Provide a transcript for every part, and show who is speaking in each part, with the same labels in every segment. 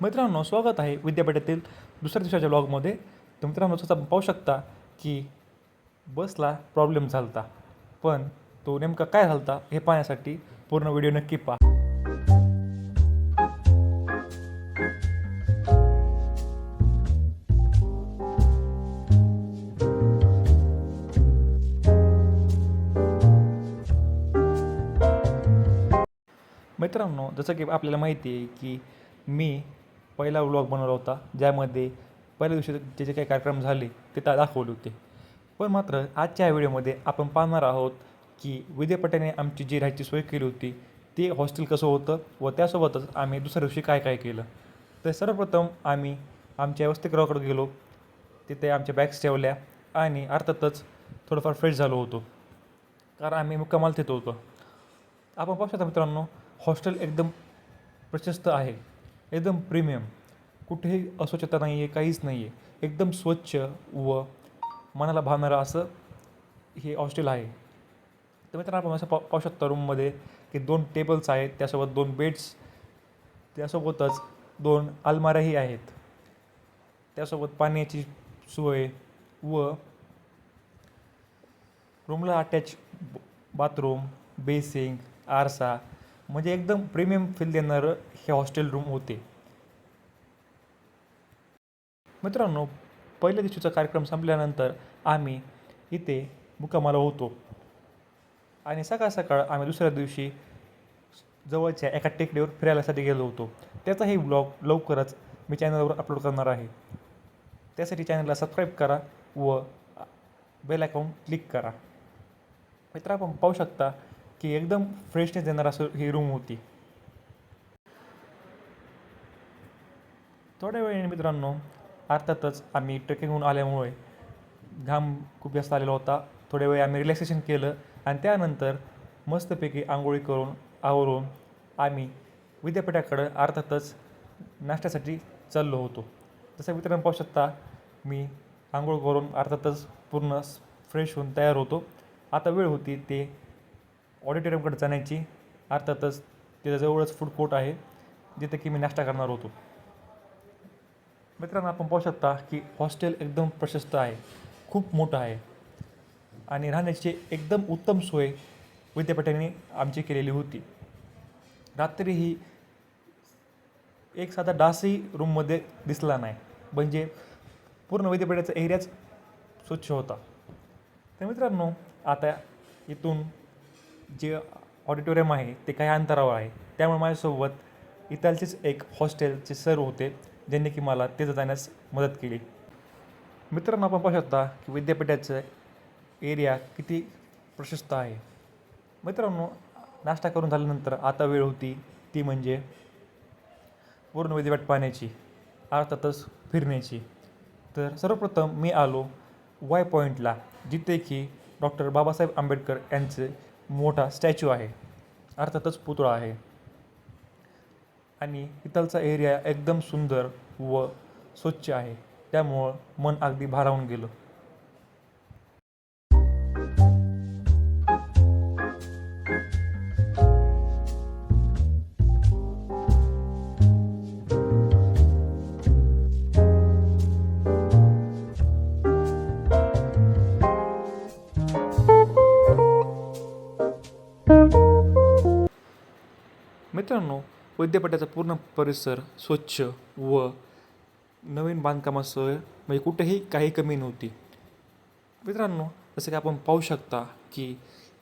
Speaker 1: मित्रांनो स्वागत आहे विद्यापीठातील दुसऱ्या दिवसाच्या ब्लॉगमध्ये तुम्ही मित्रांनो तसं आपण पाहू शकता की बसला प्रॉब्लेम झालता. पण तो नेमका काय झालता हे पाहण्यासाठी पूर्ण व्हिडिओ नक्की पहा. मित्रांनो जसं की आपल्याला माहिती आहे की मी पहिला व्लॉग बनवला होता ज्यामध्ये पहिल्या दिवशी जे जे काही कार्यक्रम झाले ते त्या दाखवले होते. पण मात्र आजच्या व्हिडिओमध्ये आपण पाहणार आहोत की विद्यापीठाने आमची जी राहायची सोय केली होती ते हॉस्टेल कसं होतं व त्यासोबतच आम्ही दुसऱ्या दिवशी काय काय केलं. तर सर्वप्रथम आम्ही आमच्या वसतिगृहाकडे गेलो. तिथे आमच्या बॅग्स ठेवल्या आणि अर्थातच थोडंफार फ्रेश झालो होतो. कारण आम्ही मुक्कामाल तिथं होतो. आपण पाहू शकता मित्रांनो हॉस्टेल एकदम प्रशस्त आहे. एकदम प्रीमियम. कुठेही अस्वच्छता नाही आहे काहीच नाही आहे एकदम स्वच्छ व मनाला भावणारं असं हे हॉस्टेल आहे. तर मित्रांनो आपण असं पा पाहू शकता रूममध्ये की दोन टेबल्स आहेत. त्यासोबत दोन बेड्स त्यासोबतच दोन अलमाऱ्याही आहेत. त्यासोबत पाण्याची सोय व रूमला अटॅच बाथरूम बेसिंग आरसा म्हणजे एकदम प्रीमियम फील देणारं हे हॉस्टेल रूम होते. मित्रांनो पहिल्या दिवशीचा कार्यक्रम संपल्यानंतर आम्ही इथे मुक्कामाला होतो. आणि सकाळ सकाळ आम्ही दुसऱ्या दिवशी जवळच्या एका टेकडीवर फिरायलासाठी गेलो होतो. त्याचाही ब्लॉग लवकरच मी चॅनलवर अपलोड करणार आहे. त्यासाठी चॅनलला सबस्क्राईब करा व बेल अकाउंट क्लिक करा. मित्र आपण पाहू शकता की एकदम फ्रेशनेस देणार असं ही रूम होती. थोड्या वेळाने मित्रांनो अर्थातच आम्ही ट्रेकिंगहून आल्यामुळे घाम खूप जास्त आलेला होता. थोड्या वेळ आम्ही रिलॅक्सेशन केलं आणि त्यानंतर मस्तपैकी आंघोळी करून आवरून आम्ही विद्यापीठाकडं अर्थातच नाश्त्यासाठी चाललो होतो. तसं मित्रांनो पाहू शकता मी आंघोळ करून अर्थातच पूर्ण फ्रेश होऊन तयार होतो. आता वेळ होती ते ऑडिटोरियमकडे जाण्याची अर्थातच त्याच्याजवळच फूड कोर्ट आहे जिथे की मी नाश्ता करणार होतो. मित्रांनो आपण पाहू शकता की हॉस्टेल एकदम प्रशस्त आहे खूप मोठं आहे आणि राहण्याची एकदम उत्तम सोय विद्यापीठाने आमची केलेली होती. रात्री ही एक साधा डासही रूममध्ये दिसला नाही म्हणजे पूर्ण विद्यापीठाचा एरियाच स्वच्छ होता. तर मित्रांनो आता इथून जे ऑडिटोरियम आहे ते काही अंतरावर आहे. त्यामुळे माझ्यासोबत इथलचेच एक हॉस्टेलचे सर होते ज्यांनी की मला तिथं जाण्यास मदत केली. मित्रांनो आपण पाहू शकता की विद्यापीठाचं एरिया किती प्रशस्त आहे. मित्रांनो नाश्ता करून झाल्यानंतर आता वेळ होती ती म्हणजे पूर्ण विद्यापीठ पाहण्याची अर्थातच फिरण्याची. तर सर्वप्रथम मी आलो वाय पॉईंटला जिथे की डॉक्टर बाबासाहेब आंबेडकर यांचे मोठा स्टॅच्यू आहे. अर्थातच पुतळा आहे. आणि इथलचा एरिया एकदम सुंदर व स्वच्छ आहे. त्यामुळं मन अगदी भारावून गेलं. मित्रांनो विद्यापीठाचा पूर्ण परिसर स्वच्छ व नवीन बांधकामासह म्हणजे कुठेही काही कमी नव्हती. मित्रांनो जसं की आपण पाहू शकता की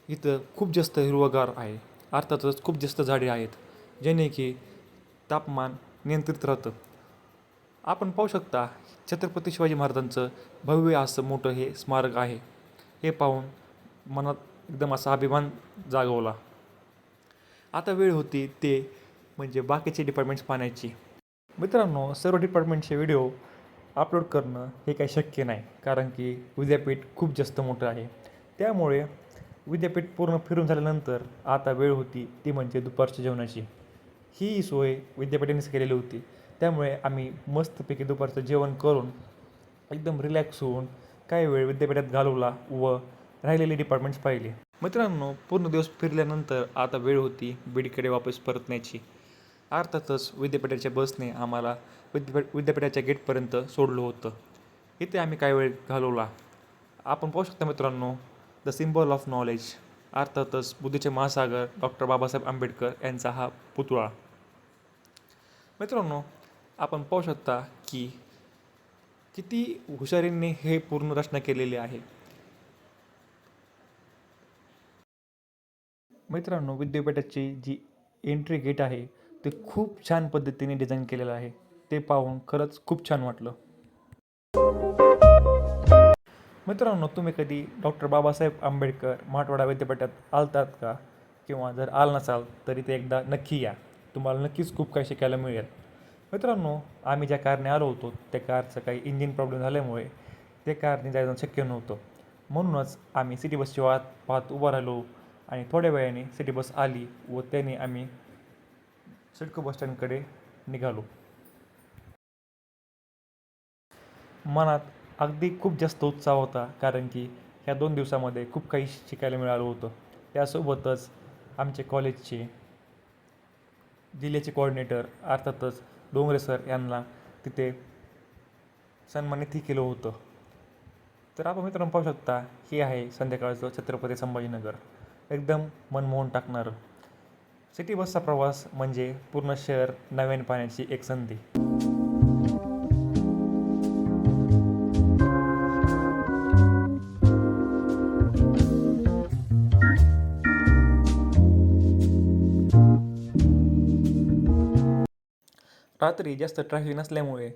Speaker 1: इथं खूप जास्त हिरवगार आहे. अर्थातच खूप जास्त झाडे आहेत जेणे की तापमान नियंत्रित राहतं. आपण पाहू शकता छत्रपती शिवाजी महाराजांचं भव्य असं मोठं हे स्मारक आहे. हे पाहून मनात एकदम असा अभिमान जागवला. आता वेळ होती ते म्हणजे बाकीचे डिपार्टमेंट्स पाहण्याची. मित्रांनो सर्व डिपार्टमेंटचे व्हिडिओ अपलोड करणं हे काही शक्य नाही कारण की विद्यापीठ खूप जास्त मोठं आहे. त्यामुळे विद्यापीठ पूर्ण फिरून झाल्यानंतर आता वेळ होती ती म्हणजे दुपारच्या जेवणाची. ही सोय विद्यापीठानेच केलेली होती. त्यामुळे आम्ही मस्तपैकी दुपारचं जेवण करून एकदम रिलॅक्स होऊन काही वेळ विद्यापीठात घालवला व राहिलेले डिपार्टमेंट्स पाहिले. मित्रांनो पूर्ण दिवस फिरल्यानंतर आता वेळ होती बीडकडे वापस परतण्याची. अर्थातच विद्यापीठाच्या बसने आम्हाला विद्यापीठ विद्यापीठाच्या गेटपर्यंत सोडलं होतं. इथे आम्ही काही वेळ घालवला. आपण पाहू शकता मित्रांनो द सिम्बॉल ऑफ नॉलेज अर्थातच बुद्धीचे महासागर डॉक्टर बाबासाहेब आंबेडकर यांचा हा पुतळा. मित्रांनो आपण पाहू शकता की किती हुशारींनी हे पूर्ण रचना केलेली आहे. मित्रांनो विद्यापीठाची जी एंट्री गेट आहे ते खूप छान पद्धतीने डिझाईन केलेलं आहे. ते पाहून खरंच खूप छान वाटलं. मित्रांनो तुम्ही कधी डॉक्टर बाबासाहेब आंबेडकर मराठवाडा विद्यापीठात आलतात का? किंवा जर आल नसाल तरी ते एकदा नक्की या. तुम्हाला नक्कीच खूप काही शिकायला मिळेल. मित्रांनो आम्ही ज्या कारने आलो होतो त्या कारचं काही इंजिन प्रॉब्लेम झाल्यामुळे ते कारने जायचं शक्य नव्हतं. म्हणूनच आम्ही सिटी बसची वाट पाहत उभं राहिलो. आणि थोड्या वेळाने सिटी बस आली व त्याने आम्ही सिडको बसस्टँडकडे निघालो. मनात अगदी खूप जास्त उत्साह होता कारण की ह्या दोन दिवसामध्ये खूप काही शिकायला मिळालं होतं. त्यासोबतच आमचे कॉलेजचे जिल्ह्याचे कोऑर्डिनेटर अर्थातच डोंगरे सर यांना तिथे सन्मानितही केलं होतं. तर आपण मित्रांनो पाहू शकता हे आहे संध्याकाळचं छत्रपती संभाजीनगर. एकदम मनमोहून टाकणारं. सिटी बसचा प्रवास म्हणजे पूर्ण शहर नव्याने पाहण्याची एक संधी. रात्री जास्त ट्रॅफिक नसल्यामुळे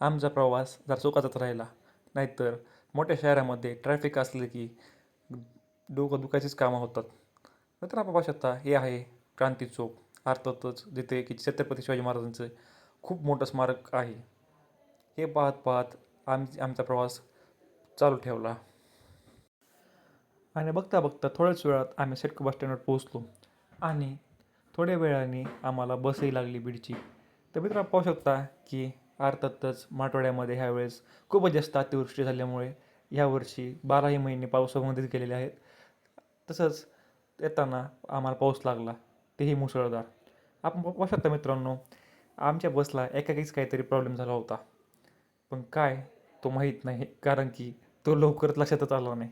Speaker 1: आमचा प्रवास जरा सुखाचाच राहिला. नाहीतर मोठ्या शहरामध्ये ट्रॅफिक असले की डोकं दुखायचीच कामं होतात. नंतर आपण पाहू शकता हे आहे क्रांती चौक. अर्थातच जिथे की छत्रपती शिवाजी महाराजांचं खूप मोठं स्मारक आहे. हे पाहत पाहत आम आमचा प्रवास चालू ठेवला. आणि बघता बघता थोड्याच वेळात आम्ही सेटको बस स्टँडवर पोहोचलो. आणि थोड्या वेळाने आम्हाला बसही लागली बीडची. तर मित्रांनो पाहू शकता की अर्थातच मराठवाड्यामध्ये ह्यावेळेस खूपच जास्त अतिवृष्टी झाल्यामुळे ह्यावर्षी बाराही महिने पावसामध्येच गेलेले आहेत. तसंच येताना आम्हाला पाऊस लागला. तेही मुसळधार. आपण पाहू शकता मित्रांनो आमच्या बसला एकाकीच काहीतरी प्रॉब्लेम झाला होता. पण काय तो माहीत नाही कारण की तो लवकरच लक्षातच आला नाही.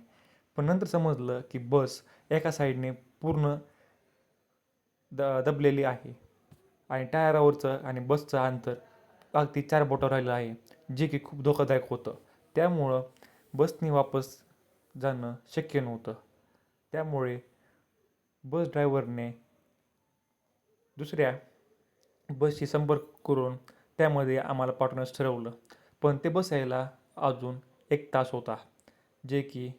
Speaker 1: पण नंतर समजलं की बस एका साईडने पूर्ण द दबलेली आहे. आणि टायरावरचं आणि बसचं अंतर अगदी चार बोटं राहिलं आहे जे की खूप धोकादायक होतं. त्यामुळं बसने वापस जाणं शक्य नव्हतं. त्यामुळे बस ड्रायव्हरने दुसऱ्या बसशी संपर्क करून त्यामध्ये आम्हाला पाठवण्यास ठरवलं. पण ते बस यायला अजून एक तास होता जे की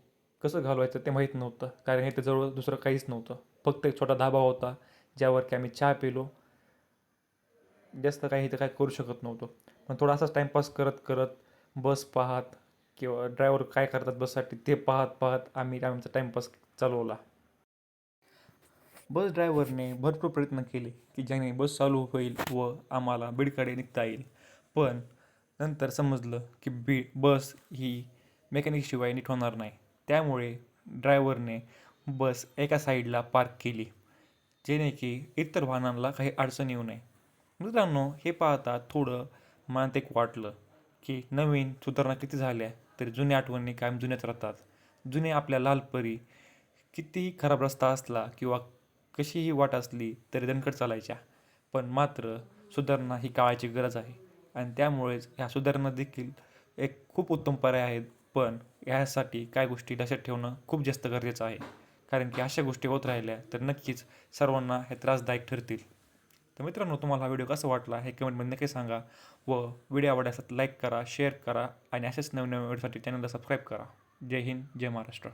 Speaker 1: कसं घालवायचं ते माहीत नव्हतं कारण इथे जवळ दुसरं काहीच नव्हतं. फक्त एक छोटा धाबा होता ज्यावर की आम्ही चहा पिलो. जास्त काही इथं काय करू शकत नव्हतो. पण थोडा असाच टाईमपास करत करत बस पाहत किंवा ड्रायव्हर काय करतात बससाठी ते पाहत पाहत आम्ही आमचा टाईमपास चालवला. बस ड्रायव्हरने भरपूर प्रयत्न केले की ज्याने बस चालू होईल व आम्हाला बीडकडे निघता येईल. पण नंतर समजलं की बी बस ही मेकॅनिकशिवाय नीट होणार नाही. त्यामुळे ड्रायव्हरने बस एका साईडला पार्क केली. जेणे की इतर वाहनांना काही अडचण येऊ नये. मित्रांनो हे पाहता थोडं मनात एक वाटलं की नवीन सुधारणा किती झाल्या तरी जुन्या आठवणी कायम जुन्याच राहतात. जुने आपल्या लालपरी कितीही खराब रस्ता असला किंवा कशीही वाट असली तरी दणकट चालायच्या. पण मात्र सुधारणा ही काळाची गरज आहे आणि त्यामुळेच ह्या सुधारणा देखील एक खूप उत्तम पर्याय आहेत. पण ह्यासाठी काय गोष्टी लक्षात ठेवणं खूप जास्त गरजेचं आहे. कारण की अशा गोष्टी होत राहिल्या तर नक्कीच सर्वांना हे त्रासदायक ठरतील. तर मित्रांनो तुम्हाला हा व्हिडिओ कसा वाटला हे कमेंटमध्ये नक्की सांगा व व्हिडिओ आवडल्यास लाईक करा शेअर करा आणि अशाच नवीन नवीन व्हिडिओसाठी चॅनलला सबस्क्राईब करा. जय हिंद जय महाराष्ट्र.